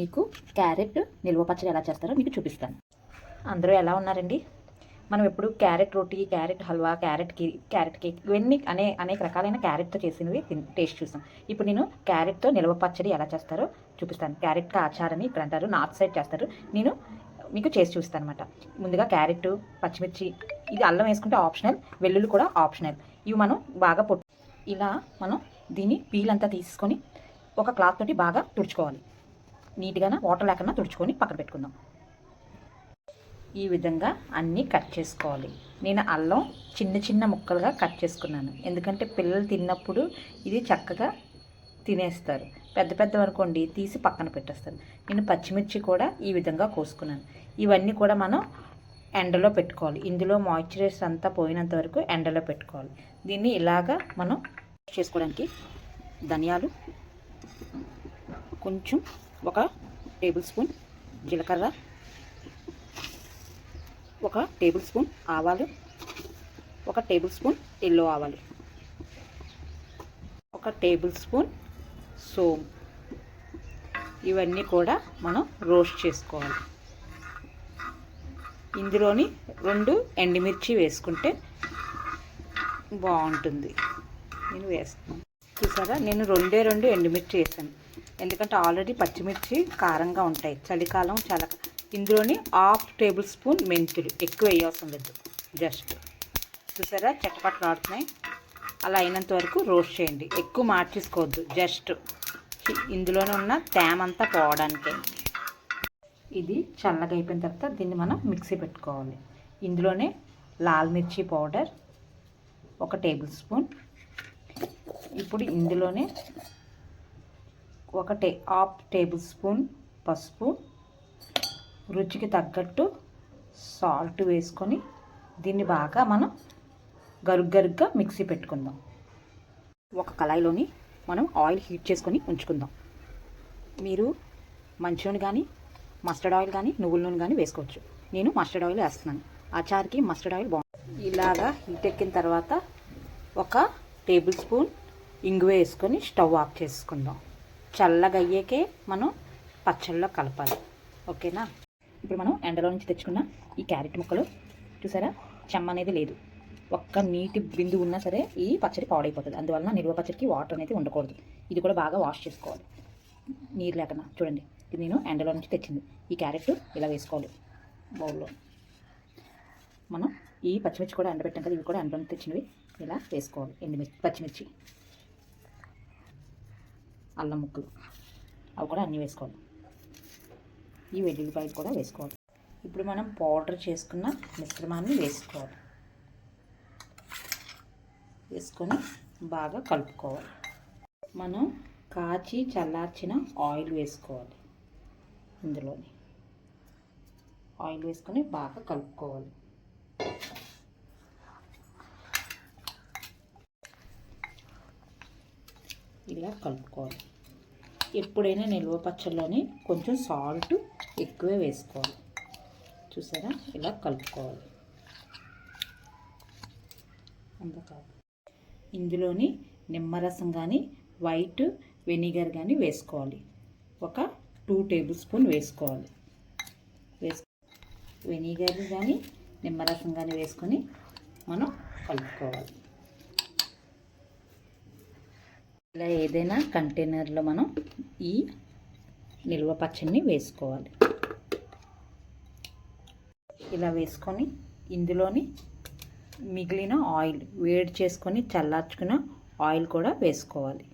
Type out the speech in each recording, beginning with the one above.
మీకు క్యారెట్ నిల్వ పచ్చడి ఎలా చేస్తారో మీకు చూపిస్తాను. అందరూ ఎలా ఉన్నారండి? మనం ఎప్పుడు క్యారెట్ రోటీ క్యారెట్ హల్వా క్యారెట్కి క్యారెట్ కేక్ ఇవన్నీ అనే అనేక రకాలైన క్యారెట్తో చేసినవి టేస్ట్ చూసాం. ఇప్పుడు నేను క్యారెట్తో నిల్వ పచ్చడి ఎలా చేస్తారో చూపిస్తాను. క్యారెట్ ఆచారని ఇక్కడ అంటారు నార్త్ సైడ్ చేస్తారు. నేను మీకు చేసి చూస్తాను అనమాట ముందుగా క్యారెట్ పచ్చిమిర్చి ఇది అల్లం వేసుకుంటే ఆప్షనల్ వెల్లుల్లి కూడా ఆప్షనల్. ఇవి మనం బాగా పొట్టు ఇలా మనం దీన్ని పీల్ అంతా తీసుకొని ఒక క్లాత్ తోటి బాగా తుడుచుకోవాలి. నీట్గా వాటర్ లేకుండా తుడుచుకొని పక్కన పెట్టుకుందాం. ఈ విధంగా అన్నీ కట్ చేసుకోవాలి. నేను అల్లం చిన్న చిన్న ముక్కలుగా కట్ చేసుకున్నాను. ఎందుకంటే పిల్లలు తిన్నప్పుడు ఇది చక్కగా తినేస్తారు. పెద్ద పెద్ద అనుకోండి తీసి పక్కన పెట్టేస్తారు. నేను పచ్చిమిర్చి కూడా ఈ విధంగా కోసుకున్నాను. ఇవన్నీ కూడా మనం ఎండలో పెట్టుకోవాలి. ఇందులో మాయిశ్చరైజర్ అంతా పోయినంత వరకు ఎండలో పెట్టుకోవాలి. దీన్ని ఇలాగా మనం చేసుకోవడానికి ధనియాలు కొంచెం ఒక టేబుల్ స్పూన్ జీలకర్ర ఒక టేబుల్ స్పూన్ ఆవాలు ఒక టేబుల్ స్పూన్ ఎల్లో ఆవాలు ఒక టేబుల్ స్పూన్ సోమ్. ఇవన్నీ కూడా మనం రోస్ట్ చేసుకోవాలి. ఇందులోని రెండు ఎండుమిర్చి వేసుకుంటే బాగుంటుంది. నేను వేస్తాను. చూసారా? నేను రెండే రెండు ఎండుమిర్చి వేసాను. ఎందుకంటే ఆల్రెడీ పచ్చిమిర్చి కారంగా ఉంటాయి. చలికాలం చాలా ఇందులోని హాఫ్ టేబుల్ స్పూన్ మెంతులు. ఎక్కువ వేయవసరం లేదు. జస్ట్. చూసారా? చెక్కపట్లు ఆడుతున్నాయి. అలా అయినంత వరకు రోస్ట్ చేయండి. ఎక్కువ మార్చేసుకోవద్దు. జస్ట్. ఇందులోనే ఉన్న తేమంతా పోవడానికే. ఇది చల్లగా అయిపోయిన తర్వాత దీన్ని మనం మిక్సీ పెట్టుకోవాలి. ఇందులోనే లాల్ మిర్చి పౌడర్ ఒక టేబుల్ స్పూన్ ఇప్పుడు ఇందులోనే ఒక టే హాఫ్ టేబుల్ స్పూన్ పసుపు రుచికి తగ్గట్టు సాల్ట్ వేసుకొని దీన్ని బాగా మనం గరుగ్ గరుగ్గా మిక్సీ పెట్టుకుందాం. ఒక కళాయిలోని మనం ఆయిల్ హీట్ చేసుకొని ఉంచుకుందాం. మీరు మంచి నూనె కానీ మస్టర్డ్ ఆయిల్ కానీ నువ్వుల నూనె కానీ వేసుకోవచ్చు. నేను మస్టర్డ్ ఆయిల్ వేస్తున్నాను. అచార్కి మస్టర్డ్ ఆయిల్ బాగుంటుంది. ఇలాగా హీట్ ఎక్కిన తర్వాత ఒక టేబుల్ స్పూన్ ఇంగువ వేసుకొని స్టవ్ ఆఫ్ చేసుకుందాం. చల్లగా అయ్యాకే మనం పచ్చళ్ళలో కలపాలి. ఓకేనా? ఇప్పుడు మనం ఎండలో నుంచి తెచ్చుకున్న ఈ క్యారెట్ ముక్కలు. చూసారా? చెమ్మ అనేది లేదు. ఒక్క నీటి బిందు ఉన్నా సరే ఈ పచ్చడి పాడైపోతుంది. అందువలన నిల్వ పచ్చడికి వాటర్ అనేది ఉండకూడదు. ఇది కూడా బాగా వాష్ చేసుకోవాలి. నీరు లేకుండా. చూడండి. ఇది నేను ఎండలో నుంచి తెచ్చింది. ఈ క్యారెట్ ఇలా వేసుకోవాలి బౌల్లో. మనం ఈ పచ్చిమిర్చి కూడా ఎండబెట్టాం కదా ఇవి కూడా ఎండలో నుంచి తెచ్చినవి. ఇలా వేసుకోవాలి. ఎండుమిర్చి పచ్చిమిర్చి. అల్లం ముక్కలు. అవి కూడా అన్నీ వేసుకోవాలి. ఈ వెల్లుల్లిపాయలు కూడా వేసుకోవాలి. ఇప్పుడు మనం పౌడర్ చేసుకున్న మిశ్రమాన్ని వేసుకోవాలి. వేసుకొని బాగా కలుపుకోవాలి. మనం కాచి చల్లార్చిన ఆయిల్ వేసుకోవాలి. ఇందులోని. ఆయిల్ వేసుకొని బాగా కలుపుకోవాలి. ఇలా కలుపుకోవాలి. ఎప్పుడైనా నిల్వ పచ్చళ్ళని కొంచెం సాల్ట్ ఎక్కువే వేసుకోవాలి. చూసారా? ఇలా కలుపుకోవాలి. అంతకాదు. ఇందులోని నిమ్మరసం కానీ వైట్ వెనిగర్ కానీ వేసుకోవాలి. ఒక టూ టేబుల్ స్పూన్ వేసుకోవాలి. వేసుకో వెనిగర్ కానీ నిమ్మరసం కానీ వేసుకొని మనం కలుపుకోవాలి. ఇలా ఏదైనా కంటైనర్లో మనం ఈ నిల్వ పచ్చడిని వేసుకోవాలి. ఇలా వేసుకొని ఇందులోని మిగిలిన ఆయిల్ వేడి చేసుకొని చల్లార్చుకున్న ఆయిల్ కూడా వేసుకోవాలి.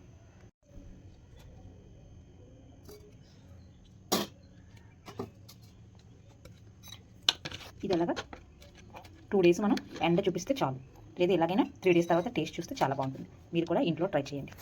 ఇది అలాగా టూ డేస్ మనం ఎండ చూపిస్తే చాలు. లేదా ఎలాగైనా త్రీ డేస్ తర్వాత టేస్ట్ చూస్తే చాలా బాగుంటుంది. మీరు కూడా ఇంట్లో ట్రై చేయండి.